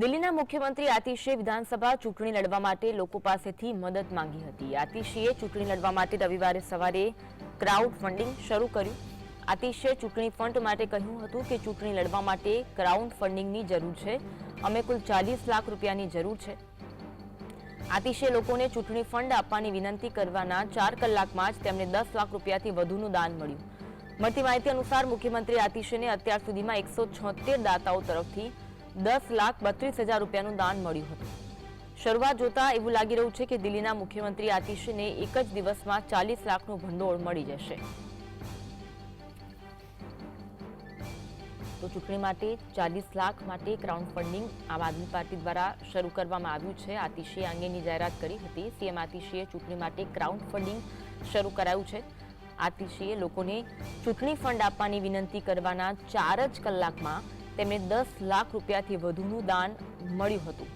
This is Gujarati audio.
દિલ્હીના મુખ્યમંત્રી આતિશીએ વિધાનસભા ચૂંટણી લડવા માટે લોકો પાસેથી મદદ માંગી હતી. આતિશીએ ચૂંટણી લડવા માટે રવિવારે સવારે ક્રાઉડ ફંડિંગ શરૂ કર્યું. આતિશીએ ચૂંટણી ફંડ માટે કહ્યું હતું કે ચૂંટણી લડવા માટે ક્રાઉડ ફંડિંગની જરૂર છે. અમે કુલ ચાલીસ લાખ રૂપિયાની જરૂર છે. આતિશે લોકોને ચૂંટણી ફંડ આપવાની વિનંતી કરવાના ચાર કલાકમાં જ તેમને દસ લાખ રૂપિયાથી વધુનું દાન મળ્યું. મળતી માહિતી અનુસાર મુખ્યમંત્રી આતિશેને અત્યાર સુધીમાં એકસો દાતાઓ તરફથી દસ લાખ બત્રીસ હજાર રૂપિયાનું દાન મળ્યું હતું. શરૂઆત જોતા એવું લાગી રહ્યું છે કે દિલ્હીના મુખ્યમંત્રી આતિશીને એક જ દિવસમાં ચાલીસ લાખનું ભંડોળ મળી જશે. તો ચૂંટણી માટે ચાલીસ લાખ માટે ક્રાઉડ ફંડિંગ આમ આદમી પાર્ટી દ્વારા શરૂ કરવામાં આવ્યું છે. આતિશીએ અંગેની જાહેરાત કરી હતી. સીએમ આતિશીએ ચૂંટણી માટે ક્રાઉડ ફંડિંગ શરૂ કરાયું છે. આતિશીએ લોકોને ચૂંટણી ફંડ આપવાની વિનંતી કરવાના ચાર જ કલાકમાં તેમને દસ લાખ રૂપિયાથી વધુનું દાન મળ્યું હતું.